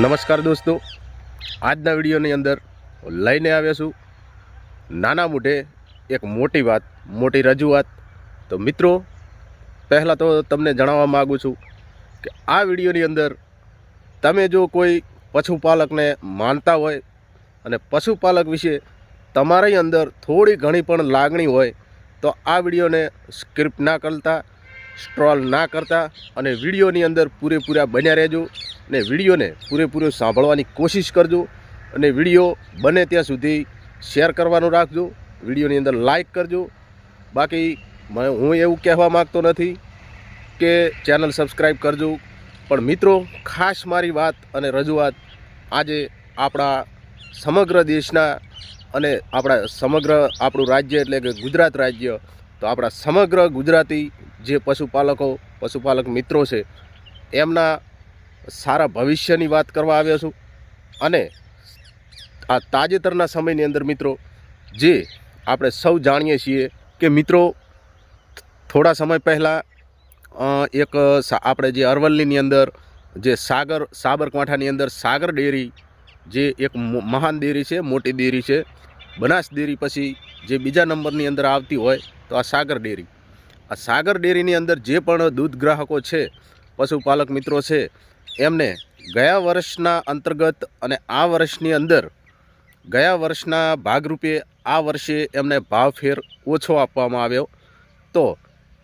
નમસ્કાર દોસ્તો. આજના વિડીયોની અંદર લઈને આવ્યા છું. નાના મોઢે એક મોટી વાત, મોટી રજૂઆત. તો મિત્રો, પહેલાં તો તમને જણાવવા માગું છું કે આ વિડીયોની અંદર તમે જો કોઈ પશુપાલકને માનતા હોય અને પશુપાલક વિશે તમારી અંદર થોડી ઘણી પણ લાગણી હોય, તો આ વિડીયોને સ્ક્રિપ્ટ ના કરતા સ્ટ્રોલ ના કરતા અને વિડીયોની અંદર પૂરેપૂરા બન્યા રહેજો ને વિડીયોને પૂરેપૂરો સાંભળવાની કોશિશ કરજો અને વીડિયો બને ત્યાં સુધી શેર કરવાનું રાખજો. વિડીયોની અંદર લાઇક કરજો. બાકી હું એવું કહેવા માગતો નથી કે ચેનલ સબસ્ક્રાઈબ કરજો. પણ મિત્રો, ખાસ મારી વાત અને રજૂઆત આજે આપણા સમગ્ર દેશના અને આપણા સમગ્ર આપણું રાજ્ય એટલે કે ગુજરાત રાજ્ય, તો આપણા સમગ્ર ગુજરાતી જે પશુપાલકો, પશુપાલક મિત્રો છે, એમના સારા ભવિષ્યની વાત કરવા આવ્યો છું. અને આ તાજેતરના સમયની અંદર મિત્રો, જે આપણે સૌ જાણીએ છીએ કે મિત્રો, થોડા સમય પહેલાં એક આપણે જે અરવલ્લીની અંદર, જે સાગર, સાબરકાંઠાની અંદર સાગર ડેરી, જે એક મહાન ડેરી છે, મોટી ડેરી છે, બનાસ ડેરી પછી જે બીજા નંબરની અંદર આવતી હોય, તો આ સાગર ડેરી. આ સાગર ડેરીની અંદર જે પણ દૂધ ગ્રાહકો છે, પશુપાલક મિત્રો છે, એમને ગયા વર્ષના અંતર્ગત અને આ વર્ષની અંદર ગયા વર્ષના ભાગરૂપે આ વર્ષે એમને ભાવ ફેર ઓછો આપવામાં આવ્યો. તો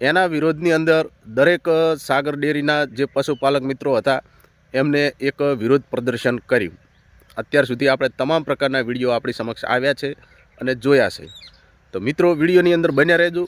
એના વિરોધની અંદર દરેક સાગર ડેરીના જે પશુપાલક મિત્રો હતા, એમને એક વિરોધ પ્રદર્શન કર્યું. અત્યાર સુધી આપણે તમામ પ્રકારના વીડિયો આપણી સમક્ષ આવ્યા છે અને જોયા છે. તો મિત્રો, વિડીયોની અંદર બન્યા રહેજો.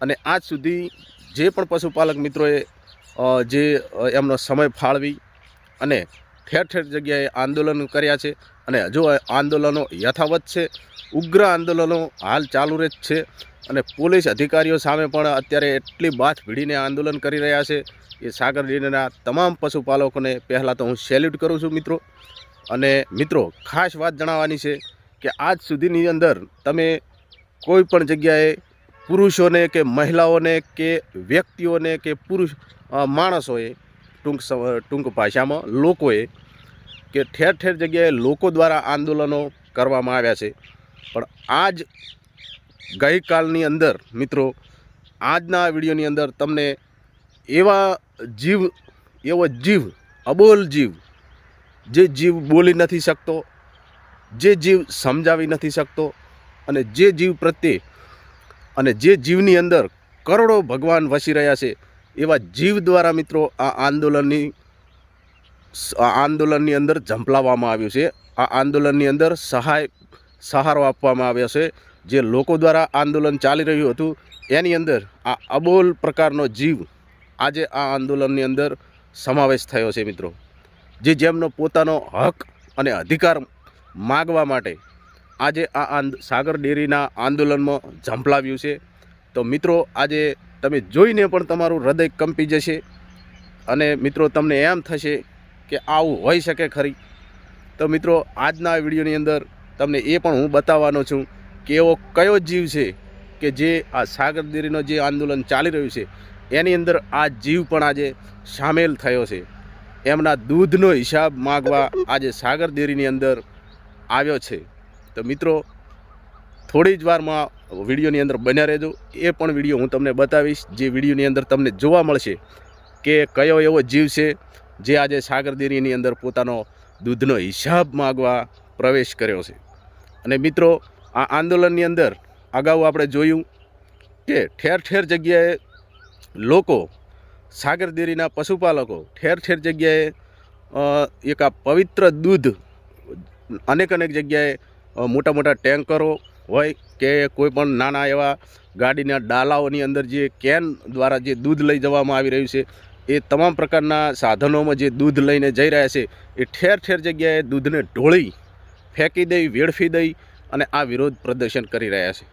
અને આજ સુધી જે પણ પશુપાલક મિત્રોએ જે એમનો સમય ફાળવી અને ઠેર ઠેર જગ્યાએ આંદોલન કર્યા છે અને હજુ આંદોલનો યથાવત છે, ઉગ્ર આંદોલનો હાલ ચાલુ જ છે અને પોલીસ અધિકારીઓ સામે પણ અત્યારે એટલી બાથ ભીડીને આંદોલન કરી રહ્યા છે એ સાગર ડેરીના તમામ પશુપાલકોને પહેલાં તો હું સેલ્યુટ કરું છું મિત્રો. અને મિત્રો, ખાસ વાત જણાવવાની છે કે આજ સુધીની અંદર તમે કોઈ પણ જગ્યાએ પુરુષોને કે મહિલાઓને કે વ્યક્તિઓને કે પુરુષ માણસોએ ટૂંક ટૂંક ભાષામાં લોકોએ કે ઠેર ઠેર જગ્યાએ લોકો દ્વારા આંદોલનો કરવામાં આવ્યા છે. પણ આજ ગઈકાલની અંદર, મિત્રો, આજના વિડીયોની અંદર તમને એવા જીવ, એવો જીવ, અબોલ જીવ, જે જીવ બોલી નથી શકતો, જે જીવ સમજાવી નથી શકતો અને જે જીવ પ્રત્યે અને જે જીવની અંદર કરોડો ભગવાન વસી રહ્યા છે, એવા જીવ દ્વારા મિત્રો આ આંદોલનની આ આંદોલનની અંદર ઝંપલાવવામાં આવ્યું છે. આ આંદોલનની અંદર સહાય, સહારો આપવામાં આવ્યો છે. જે લોકો દ્વારા આંદોલન ચાલી રહ્યું હતું, એની અંદર આ અબોલ પ્રકારનો જીવ આજે આ આંદોલનની અંદર સમાવેશ થયો છે મિત્રો. જે જેમનો પોતાનો હક અને અધિકાર માગવા માટે આજે આ સાગર ડેરીના આંદોલનમાં ઝંપલાવ્યું છે. તો મિત્રો, આજે તમે જોઈને પણ તમારું હૃદય કંપી જશે અને મિત્રો, તમને એમ થશે કે આવું હોઈ શકે ખરી. તો મિત્રો, આજના વિડીયોની અંદર તમને એ પણ હું બતાવવાનો છું, કે એવો કયો જીવ છે કે જે આ સાગર ડેરીનો જે આંદોલન ચાલી રહ્યું છે, એની અંદર આ જીવ પણ આજે સામેલ થયો છે. એમના દૂધનો હિસાબ માગવા આજે સાગર ડેરીની અંદર આવ્યો છે. તો મિત્રો, થોડી જ વારમાં વિડીયોની અંદર બન્યા રહેજો. એ પણ વીડિયો હું તમને બતાવીશ, જે વિડીયોની અંદર તમને જોવા મળશે કે કયો એવો જીવ છે, જે આજે સાગરદેરીની અંદર પોતાનો દૂધનો હિસાબ માગવા પ્રવેશ કર્યો છે. અને મિત્રો, આ આંદોલનની અંદર અગાઉ આપણે જોયું કે ઠેર ઠેર જગ્યાએ લોકો સાગરદેરીના પશુપાલકો ઠેર ઠેર જગ્યાએ એક આ પવિત્ર દૂધ અનેક અનેક જગ્યાએ મોટા મોટા ટેન્કરો હોય કે કોઈપણ નાના એવા ગાડીના ડાલાઓની અંદર જે કેન દ્વારા જે દૂધ લઈ જવામાં આવી રહ્યું છે, એ તમામ પ્રકારના સાધનોમાં જે દૂધ લઈને જઈ રહ્યા છે, એ ઠેર ઠેર જગ્યાએ દૂધને ઢોળી, ફેંકી દઈ, વેડફી દઈ અને આ વિરોધ પ્રદર્શન કરી રહ્યા છે.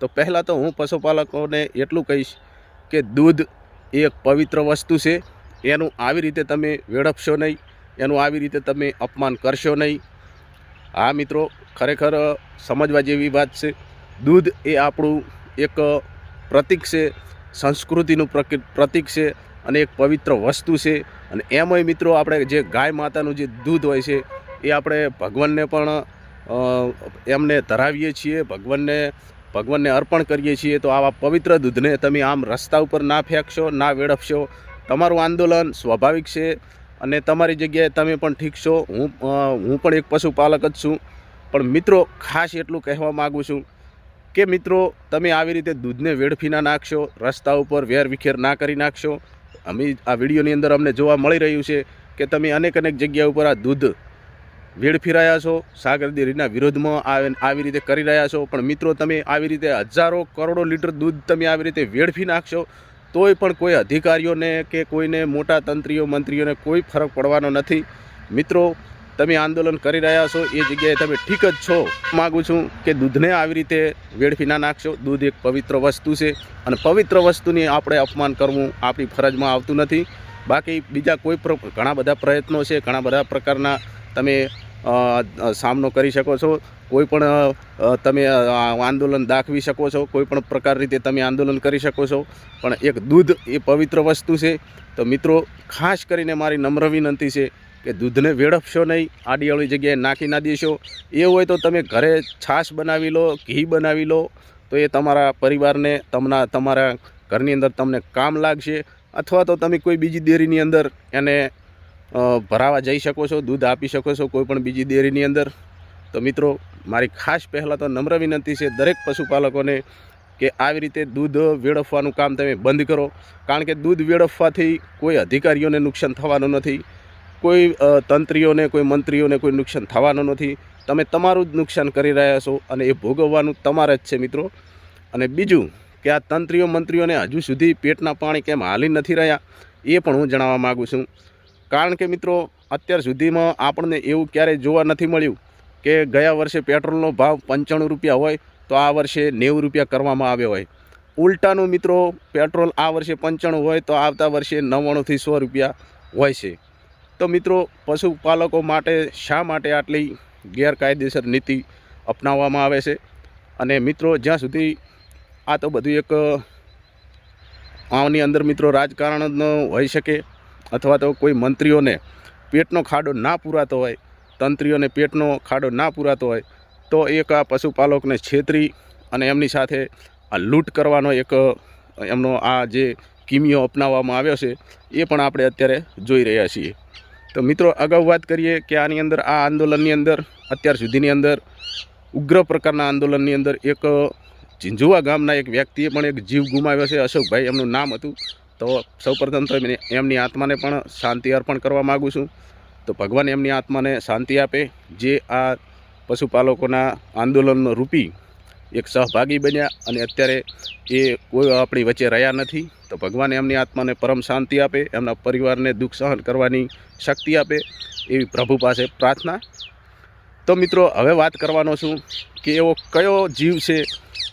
તો પહેલાં તો હું પશુપાલકોને એટલું કહીશ કે દૂધ એ એક પવિત્ર વસ્તુ છે, એનું આવી રીતે તમે વેડફશો નહીં, એનું આવી રીતે તમે અપમાન કરશો નહીં હા, મિત્રો, ખરેખર સમજવા જેવી વાત છે. દૂધ એ આપણું એક પ્રતીક છે, સંસ્કૃતિનું પ્રતીક છે અને એક પવિત્ર વસ્તુ છે. અને એમાંય, મિત્રો, આપણે જે ગાય માતાનું જે દૂધ હોય છે, એ આપણે ભગવાનને પણ એમને ધરાવીએ છીએ, ભગવાનને ભગવાનને અર્પણ કરીએ છીએ. તો આવા પવિત્ર દૂધને તમે આમ રસ્તા ઉપર ના ફેંકશો, ના વેડફશો. તમારું આંદોલન સ્વાભાવિક છે. અને તમારી જગ્યાએ તમે પણ ઠીક છો. હું હું પણ એક પશુપાલક જ છું. પણ મિત્રો, ખાસ એટલું કહેવા માગું છું કે મિત્રો, તમે આવી રીતે દૂધને વેડફી ના નાખશો, રસ્તા ઉપર વેર વિખેર ના કરી નાખશો. અમે આ વિડીયોની અંદર અમને જોવા મળી રહ્યું છે કે તમે અનેક અનેક જગ્યા ઉપર આ દૂધ વેડફી રહ્યા છો. સાગર ડેરીના વિરોધમાં આવી રીતે કરી રહ્યા છો. પણ મિત્રો, તમે આવી રીતે હજારો કરોડો લીટર દૂધ તમે આવી રીતે વેડફી નાખશો. તોય પણ કોઈ અધિકારીઓને કે કોઈને મોટા તંત્રીઓ, મંત્રીઓને કોઈ ફરક પડવાનો નથી. મિત્રો, તમે આંદોલન કરી રહ્યા છો, એ જગ્યાએ તમે ઠીક જ છો. માગું છું કે દૂધને આવી રીતે વેડફી ના નાખશો. દૂધ એક પવિત્ર વસ્તુ છે અને પવિત્ર વસ્તુની આપણે અપમાન કરવું આપણી ફરજમાં આવતું નથી. બાકી બીજા કોઈ ઘણા બધા પ્રયત્નો છે, ઘણા બધા પ્રકારના તમે સામનો કરી શકો છો. કોઈ પણ અ, અ, તમે આંદોલન દાખવી શકો છો. કોઈ પણ પ્રકાર રીતે તમે આંદોલન કરી શકો છો. પણ એક દૂધ એ પવિત્ર વસ્તુ છે. તો મિત્રો ખાસ કરીને મારી નમ્ર વિનંતી છે કે દૂધને વેડફશો નહીં. આડીઅવળી જગ્યાએ નાખી ના દેશો. એ હોય તો તમે ઘરે છાશ બનાવી લો ઘી બનાવી લો. તો એ તમારા પરિવારને તમના તમારા ઘરની અંદર તમને કામ લાગશે. અથવા તો તમે કોઈ બીજી ડેરીની અંદર એને ભરાવા જઈ શકો છો, દૂધ આપી શકો છો કોઈ પણ બીજી ડેરીની અંદર. તો મિત્રો, મારી ખાસ પહેલાં તો નમ્ર વિનંતી છે દરેક પશુપાલકોને કે આવી રીતે દૂધ વેડફવાનું કામ તમે બંધ કરો. કારણ કે દૂધ વેડફવાથી કોઈ અધિકારીઓને નુકસાન થવાનું નથી. કોઈ તંત્રીઓને, કોઈ મંત્રીઓને કોઈ નુકસાન થવાનું નથી. તમે તમારું જ નુકસાન કરી રહ્યા છો અને એ ભોગવવાનું તમારે જ છે મિત્રો. અને બીજું કે આ તંત્રીઓ મંત્રીઓને હજુ સુધી પેટના પાણી કેમ હાલી નથી રહ્યા, એ પણ હું જણાવવા માગું છું. કારણ કે મિત્રો, અત્યાર સુધીમાં આપણને એવું ક્યારેય જોવા નથી મળ્યું કે ગયા વર્ષે પેટ્રોલનો ભાવ પંચાણું રૂપિયા હોય તો આ વર્ષે નેવું રૂપિયા કરવામાં આવ્યો હોય. ઉલટાનું મિત્રો, પેટ્રોલ આ વર્ષે પંચાણું હોય તો આવતા વર્ષે નવ્વાણુંથી સો રૂપિયા હોય છે. તો મિત્રો, પશુપાલકો માટે શા માટે આટલી ગેરકાયદેસર નીતિ અપનાવવામાં આવે છે? અને મિત્રો, જ્યાં સુધી આ તો બધું એક, આની અંદર મિત્રો રાજકારણ હોઈ શકે અથવા તો કોઈ મંત્રીઓને પેટનો ખાડો ના પૂરાતો હોય, તંત્રીઓને પેટનો ખાડો ના પૂરાતો હોય, તો એક આ પશુપાલકને છેતરી અને એમની સાથે આ લૂંટ કરવાનો એક, એમનો આ જે કિમિયો અપનાવવામાં આવ્યો છે, એ પણ આપણે અત્યારે જોઈ રહ્યા છીએ. તો મિત્રો, અગાઉ વાત કરીએ કે આની અંદર, આ આંદોલનની અંદર, અત્યાર સુધીની અંદર, ઉગ્ર પ્રકારના આંદોલનની અંદર એક, ઝીંઝુવા ગામના એક વ્યક્તિએ પણ એક જીવ ગુમાવ્યો છે, અશોકભાઈ, એમનું નામ હતું. તો સૌપ્રથમ તો એમની- આત્માને પણ શાંતિ અર્પણ કરવા માગું છું. તો ભગવાન એમની આત્માને શાંતિ આપે. જે આ પશુપાલકોના આંદોલનનો રૂપી એક સહભાગી બન્યા અને અત્યારે એ કોઈ આપણી વચ્ચે રહ્યા નથી, તો ભગવાન એમની આત્માને પરમ શાંતિ આપે, એમના પરિવારને દુઃખ સહન કરવાની શક્તિ આપે એવી પ્રભુ પાસે પ્રાર્થના. તો મિત્રો, હવે વાત કરવાનો છું. કે એવો કયો જીવ છે?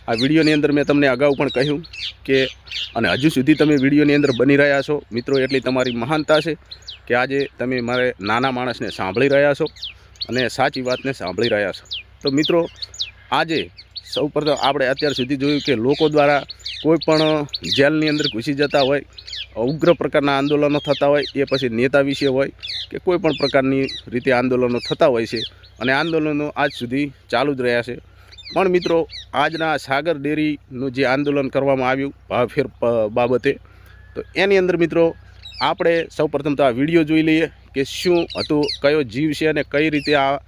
આ વિડીયોની અંદર મેં તમને અગાઉ પણ કહ્યું કે, અને હજુ સુધી તમે વિડીયોની અંદર બની રહ્યા છો. મિત્રો, એટલી તમારી મહાનતા છે કે આજે તમે મારે નાના માણસને સાંભળી રહ્યા છો અને સાચી વાતને સાંભળી રહ્યા છો. તો મિત્રો, આજે સૌપ્રથમ આપણે અત્યાર સુધી જોયું કે લોકો દ્વારા કોઈ પણ જેલની અંદર ઘૂસી જતા હોય, ઉગ્ર પ્રકારના આંદોલનો થતા હોય, એ પછી નેતા વિશે હોય કે કોઈ પણ પ્રકારની રીતે આંદોલનો થતા હોય છે અને આંદોલનો આજ સુધી ચાલુ જ રહ્યા છે. પણ મિત્રો, આજના સાગર ડેરીનું જે આંદોલન કરવામાં આવ્યું, ભાવફેર બાબતે, તો એની અંદર મિત્રો, આપણે સૌપ્રથમ તો આ વીડિયો જોઈ લઈએ કે શું હતું, કયો જીવ છે અને કઈ રીતે આ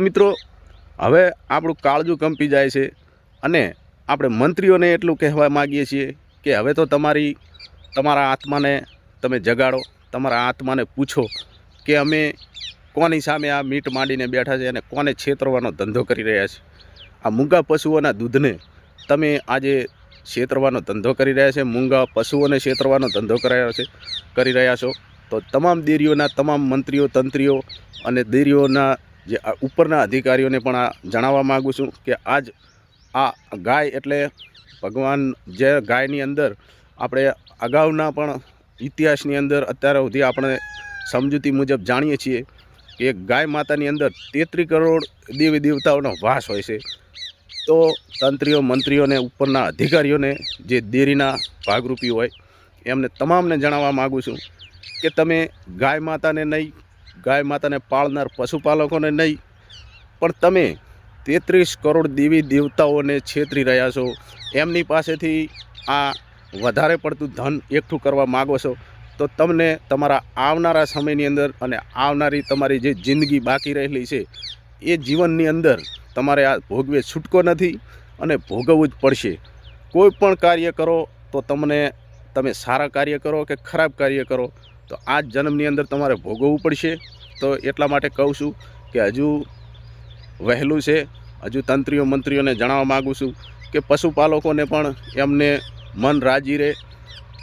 મિત્રો, હવે આપણું કાળજું કંપી જાય છે અને આપણે મંત્રીઓને એટલું કહેવા માગીએ છીએ કે હવે તો તમારી, તમારા આત્માને તમે જગાડો, તમારા આત્માને પૂછો કે અમે કોની સામે આ મીટ માંડીને બેઠા છે અને કોને છેતરવાનો ધંધો કરી રહ્યા છે. આ મૂંગા પશુઓના દૂધને તમે આજે છેતરવાનો ધંધો કરી રહ્યા છે, મૂંગા પશુઓને છેતરવાનો ધંધો કરાયો છે, કરી રહ્યા છો. તો તમામ દેરીઓના, તમામ મંત્રીઓ, તંત્રીઓ અને દેરીઓના જે ઉપરના અધિકારીઓને પણ આ જણાવવા માગું છું કે આજ આ ગાય એટલે ભગવાન જે ગાયની અંદર આપણે અગાઉના પણ ઇતિહાસની અંદર અત્યારે સુધી આપણે સમજૂતી મુજબ જાણીએ છીએ કે ગાય માતાની અંદર તેત્રી કરોડ દેવી દેવતાઓનો વાસ હોય છે. તો તંત્રીઓ મંત્રીઓને ઉપરના અધિકારીઓને જે દેરીના ભાગરૂપી હોય એમને તમામને જણાવવા માગું છું કે તમે ગાય માતાને નહીં ગાય માતાને પાળનાર પશુપાલકોને નહીં, પણ તમે તેત્રીસ કરોડ દેવી દેવતાઓને છેતરી રહ્યા છો. એમની પાસેથી આ વધારે પડતું ધન એકઠું કરવા માગો છો. તો તમને તમારા આવનારા સમયની અંદર અને આવનારી તમારી જે જિંદગી બાકી રહેલી છે, એ જીવનની અંદર તમારે આ ભોગવે છૂટકો નથી અને ભોગવવું જ પડશે. કોઈ પણ કાર્ય કરો તો તમને, તમે સારા કાર્ય કરો કે ખરાબ કાર્ય કરો તો આ જન્મની અંદર તમારે ભોગવવું પડશે. તો એટલા માટે કહું છું કે હજુ વહેલું છે. હજુ તંત્રીઓ મંત્રીઓને જણાવવા માગું છું કે પશુપાલકોને પણ એમને મન રાજી રહે.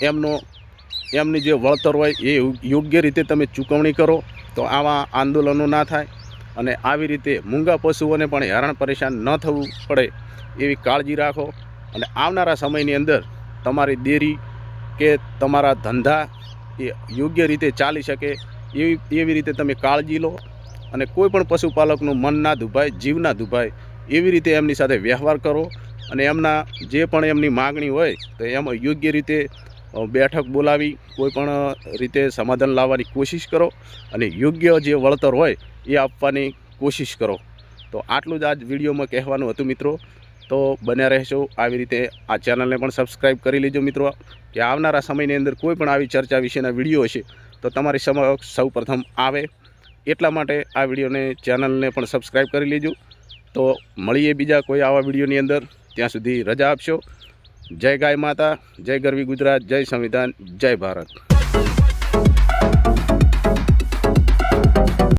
એમનો, એમની જે વળતર હોય એ યોગ્ય રીતે તમે ચૂકવણી કરો. તો આવા આંદોલનો ના થાય અને આવી રીતે મૂંગા પશુઓને પણ હેરાન પરેશાન ન થવું પડે એવી કાળજી રાખો. અને આવનારા સમયની અંદર તમારી દેરી કે તમારા ધંધા એ યોગ્ય રીતે ચાલી શકે એવી એવી રીતે તમે કાળજી લો અને કોઈ પણ પશુપાલકનું મન ના દુભાય, જીવ ના દુભાય, એવી રીતે એમની સાથે વ્યવહાર કરો અને એમના જે પણ એમની માગણી હોય તો એમાં યોગ્ય રીતે બેઠક બોલાવી, કોઈ પણ રીતે સમાધાન લાવવાની કોશિશ કરો અને યોગ્ય જે વળતર હોય એ આપવાની કોશિશ કરો. તો આટલું જ આજ વિડીયોમાં કહેવાનું હતું મિત્રો. તો બન્યા રહેશો. આવી રીતે આ ચેનલને પણ સબસ્ક્રાઈબ કરી લેજો મિત્રો કે આવનારા સમયની અંદર કોઈ પણ આવી ચર્ચા વિશેના વીડિયો હશે, તો તમારી સમક્ષ સૌ આવે. એટલા માટે આ વિડીયોને ચેનલને પણ સબસ્ક્રાઈબ કરી લેજો. તો મળીએ બીજા કોઈ આવા વિડીયોની અંદર. ત્યાં સુધી રજા આપશો. જય ગાય માતા, જય ગરવી ગુજરાત, જય સંવિધાન, જય ભારત.